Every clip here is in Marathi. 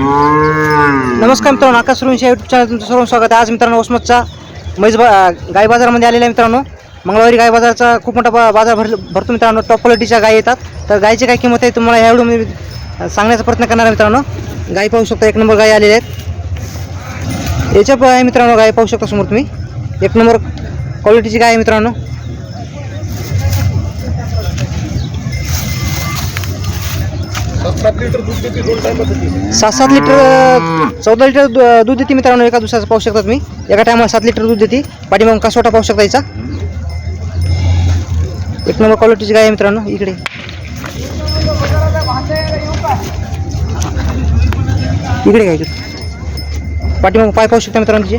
नमस्कार मित्रांनो आकाश सुरुंशी युट्यूब चॅनल तुमचं सर्व स्वागत आहे. आज मित्रांनो उस्मतचा मैज बा गाय बाजारामध्ये आलेला आहे मित्रांनो. मंगळवारी गाय बाजाराचा खूप मोठा बा बाजार भर भरतो मित्रांनो. टॉप क्वालिटीच्या गाय येतात. तर गायची काय किंमत आहे तुम्हाला ह्या व्हिडिओमध्ये सांगण्याचा प्रयत्न करणार आहे मित्रांनो. गाय पाहू शकता एक नंबर गाय आलेल्या आहेत. याच्या आहे मित्रांनो गाय पाहू शकता समोर तुम्ही. एक नंबर क्वालिटीची गाय आहे मित्रांनो. सात सात लिटर चौदा लिटर दू- दूध देते मित्रांनो एका दिवसाचं पाहू शकता तुम्ही. एका टायमाला सात लिटर दूध देते. पाठीमागून कासोटा पाहू शकता याचा. एक नंबर क्वालिटीची गाय आहे मित्रांनो इकडे. इकडे काय पाठीमागून पाय पाहू शकता मित्रांनो तिचे.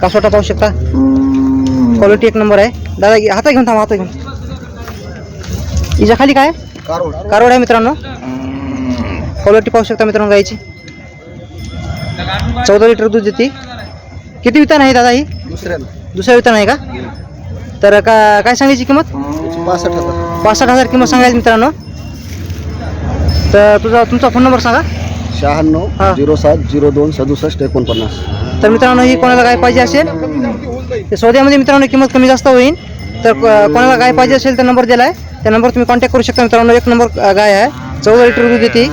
कासोटा पाहू शकता. क्वालिटी एक नंबर आहे. दादा हातात घेऊन थांबा हातात घेऊन. हिच्या खाली काय? कारवड आहे मित्रांनो. क्वालिटी पाहू शकता मित्रांनो गायची चौदा लिटर दूध देते. किती वितान आहे दादा ही? दुसऱ्या वितान आहे का? तर का काय सांगायची किंमत? पासष्ट हजार. पासष्ट हजार किंमत सांगायची मित्रांनो. तर तुझा तुमचा फोन नंबर सांगा. हा. शहाण्णव झिरो सात झिरो दोन सदुसष्ट एकोणपन्नास. तर मित्रांनो ही कोणाला गाय पाहिजे असेल? सौद्यामध्ये मित्रांनो किंमत कमी जास्त होईल. तर कोणाला गाय पाहिजे असेल तर नंबर दिला आहे त्या नंबर तुम्ही कॉन्टॅक्ट करू शकता मित्रांनो. एक नंबर गाय आहे. चौदा लिटर दूध देते.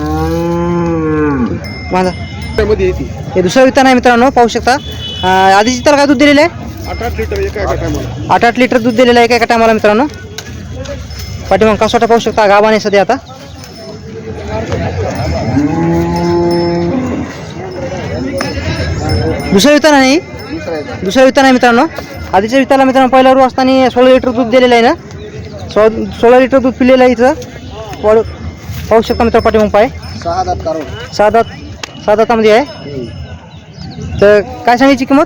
मध्ये येते हे दुसरं वितान आहे मित्रांनो पाहू शकता. अं, आधीची त्याला काय दूध दिलेलं आहे? आठ आठ लिटर एका एका टायमाला आठ आठ लिटर दूध दिलेलं आहे एका टायमाला मित्रांनो. पाठीमाग कासोटा पाहू शकता गावाने सध्या आता. दुसरं वितान आहे ही? दुसरा वितान आहे मित्रांनो. आधीच्या विताला मित्रांनो पहिल्या रू असताना सोळा लिटर दूध दिलेलं आहे ना. सो सोळा लिटर दूध पिलेलं आहे इथं. पाहू पाहू शकता मित्र पाठीमाग पाय. सहा दात कारवड सात आत सात आतामध्ये आहे? तर काय सांगायची किंमत?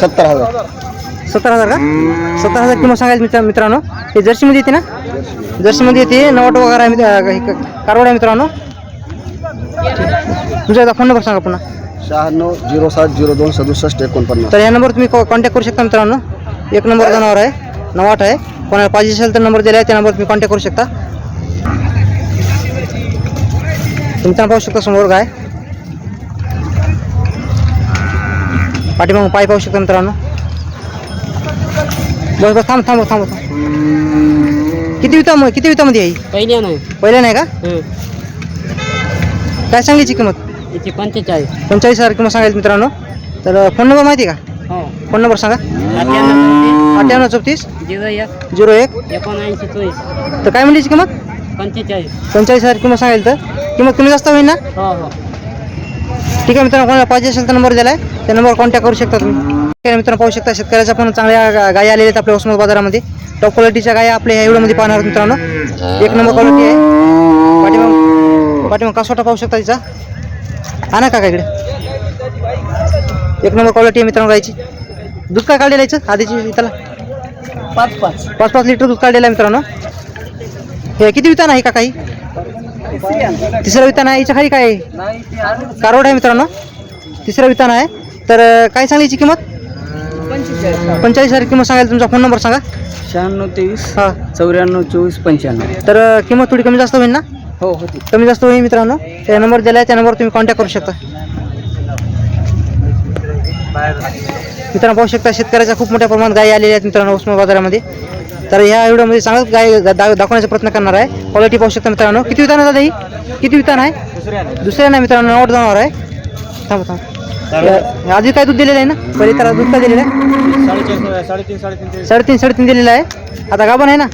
सत्तर हजार. सत्तर हजार का? सत्तर हजार किंमत सांगायचं मित्र मित्रांनो. हे जर्सीमध्ये येते ना? जर्सीमध्ये येते नवाट वगैरे आहे मित्र- हे क- कारवाड आहे मित्रांनो. तुमचा एकदा फोन नंबर सांगा पुन्हा. शहाण्णव झिरो सात झिरो दोन सदुसष्ट एकोणपन्नास. तर या नंबर तुम्ही कॉन्टॅक्ट करू शकता मित्रांनो. एक नंबर जनावर आहे नवाट आहे. कोणाला पाहिजे असेल तर नंबर दिला आहे त्या नंबर तुम्ही कॉन्टॅक्ट करू शकता. मित्रांनो पाहू शकता समोर गाय पाठीमागून पाय पाहू शकता मित्रांनो. बस बस थांब थांब थांब थांब. किती विता किती वितामध्ये आहे? पहिल्या नाही. पहिल्या नाही का? काय सांगायची किंमत? याची पंचेचाळीस. पंचेचाळीस हजार किंमत सांगायची मित्रांनो. तर फोन नंबर माहिती आहे का? हो. फोन नंबर सांगा. अठ्ठ्याण्णव चौतीस. झिरो एक. झिरो एक. एकोणऐंशी चोवीस. तर काय म्हणली किंमत? पंचेचाळीस. पंचेचाळीस हजार किंमत सांगायला तर? किंमत कमी जास्त होईल ना हो हो. ठीक आहे मित्रांनो कोणाला पाहिजे असेल तर नंबर दिला आहे. त्या नंबरवर कॉन्टॅक्ट करू शकता तुम्ही. ठीक आहे मित्रांनो पाहू शकता शेतकऱ्याच्या पण चांगल्या गायी आलेल्या आहेत आपल्या उस्मानाबाद बाजारामध्ये. टॉप क्वालिटीच्या गायी आपल्या ह्या व्हिडिओमध्ये पाहणार मित्रांनो. एक नंबर क्वालिटी आहे. पाठीमाग पाठीमाग कासोटा पाहू शकता तिचा. आणा का इकडे. एक नंबर क्वालिटी आहे मित्रांनो गायची दूध काय काढलेलं आहे आधीची त्याला पाच पाच. पाच पाच लिटर दूध काढलेलं आहे मित्रांनो. हे किती वितान आहे का काही तिसरं वितान आहे याच्या खाली काय आहे? कारवड आहे मित्रांनो. तिसरं वितान आहे. तर काय सांगायची किंमत? पंचेचाळीस हजार किंमत सांगायला तुमचा फोन नंबर सांगा. शहाण्णव तेवीस हां. चौऱ्याण्णव चोवीस पंच्याण्णव. तर किंमत थोडी कमी जास्त होईल ना? हो होती. कमी जास्त होईल मित्रांनो. त्या नंबर दिला आहे त्या नंबरवर तुम्ही कॉन्टॅक्ट करू शकता. मित्रांनो पाहू शकता शेतकऱ्याच्या खूप मोठ्या प्रमाणात गायी आलेल्या आहेत मित्रांनो उस्मा बाजारामध्ये. तर ह्या व्हिडिओमध्ये चांगलंच गाय दा- दाखवण्याचा प्रयत्न करणार आहे. क्वालिटी पाहू शकता मित्रांनो. किती वितान आहे दादा ही? किती वितान आहे? दुसऱ्या नाही मित्रांनो नवट जनावर आहे. थांब थांब. आधी काय दूध दिलेलं आहे ना? पहिले त्याला दूध काय दिलेलं आहे? साडेतीन साडेतीन दिलेलं आहे. आता गाभण आहे ना?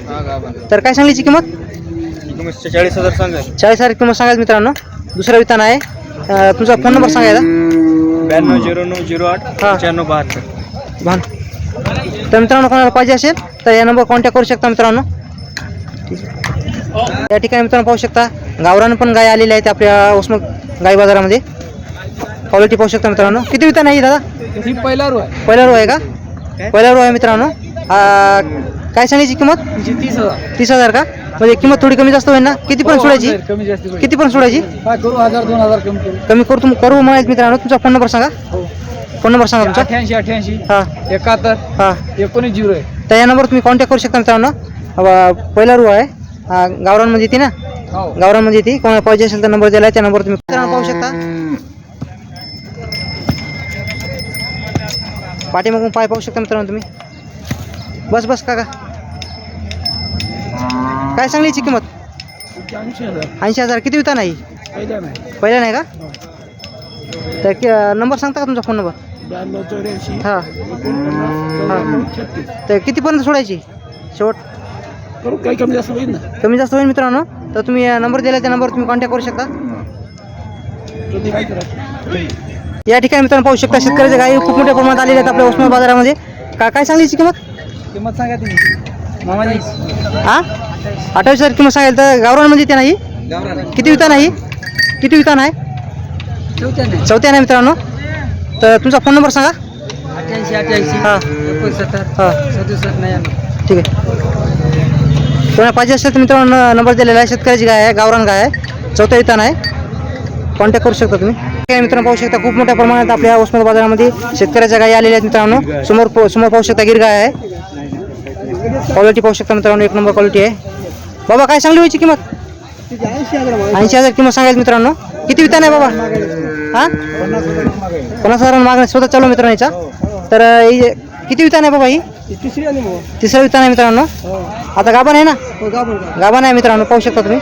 तर काय सांगलीची किंमत? चाळीस हजार सांगा चाळीस हजार किंमत सांगायचं मित्रांनो. दुसरा वितान आहे. तुमचा फोन नंबर सांगायचा ब्याण्णव झिरो नऊ झिरो आठ हा. पंच्याण्णव बहात्तर. भान. तर मित्रांनो कोणाला पाहिजे असेल तर या नंबर कॉन्टॅक्ट करू शकता मित्रांनो. या ठिकाणी मित्रांनो पाहू शकता गावरान पण गाय आलेल्या आहेत आपल्या उस्म गाय बाजारामध्ये. क्वालिटी पाहू शकता मित्रांनो. किती वितान आहे ही दादा? ही पहिला रो आहे. पहिला रो आहे का? पहिला रो आहे मित्रांनो. आ, काय सांगायची किंमत? तीस हजार. तीस हजार का? म्हणजे किंमत थोडी कमी जास्त होईल ना? किती पण सोडायची? कमी जास्त होईल. किती पण सोडायची? काय करू? हजार दोन हजार कमी करू. कमी करू तुम करू म्हणायचं मित्रांनो. तुमचा फोन नंबर सांगा. हो. फोन नंबर सांगा तुमचा. अठ्याऐंशी अठ्याऐंशी हां. एकाहत्तर. हां. एकोणीस झिरो आहे तर या नंबर तुम्ही कॉन्टॅक्ट करू शकता मित्रांनो. पहिला रू आहे. अ, गावरानमध्ये येते ना? हो. गावरामध्ये ती कोणाला पाहिजे असेल तर नंबर दिला आहे त्या नंबर तुम्ही मित्रांनो पाहू शकता. पाठीमागून पाय पाहू शकता मित्रांनो तुम्ही. बस बस काका. काय सांगली याची किंमत? ऐंशी हजार. ऐंशी हजार. किती विता नाही? पहिला नाही. का? तर कि- नंबर सांगता का तुमचा फोन नंबर ब्याण्णव चौऱ्याऐंशी. हां. एकोणपन्नास छत्तीस. तर कितीपर्यंत सोडायची? शेवट? करू काही कमी जास्त होईल ना. कमी जास्त होईल मित्रांनो. तर तुम्ही नंबर दिला त्या नंबरवर तुम्ही कॉन्टॅक्ट करू शकता. या ठिकाणी मित्रांनो पाहू शकता शेतकऱ्याच्या गाई खूप मोठ्या प्रमाणात आलेल्या आहेत आपल्या उस्मान बाजारामध्ये. का काय सांगली याची किंमत? किंमत सांगा तुम्ही. मामाजी हां? अठ्ठावीस हजार किंमत सांगेल तर गावरानमध्ये ते नाही? किती विता नाही किती विता नाही चौथ्या नाही चौथ्या नाही मित्रांनो. तर तुमचा फोन नंबर सांगा. अठ्ठ्याऐंशी अठ्ठ्याऐंशी हां. एकोणसत्तर हां. सदुसष्ट नाही ठीक आहे. कोणा पाहिजे असेल तर मित्रांनो न- नंबर दिलेला आहे. शेतकऱ्याची गाय आहे गावरान गाय आहे. चौथ्या वितान आहे कॉन्टॅक्ट करू शकता तुम्ही. काय मित्रांनो पाहू शकता खूप मोठ्या प्रमाणात आपल्या उस्मान बाजारामध्ये शेतकऱ्याच्या गायी आलेल्या आहेत मित्रांनो. समोर समोर पाहू शकता गिर गाय आहे. क्वालिटी पाहू शकता मित्रांनो एक नंबर क्वालिटी आहे. बाबा काय सांगली व्हायची किंमत? ऐंशी हजार किंमत सांगायची मित्रांनो. किती वितान आहे बाबा? हां? पन्नास हजार मागणे स्वतः चालू मित्रांनो याचा तर ही किती वितान आहे बाबा ही? तिसरी तिसरा वितान आहे मित्रांनो. हो. आता गाभण आहे ना? हो गाभण आहे मित्रांनो पाहू शकता तुम्ही.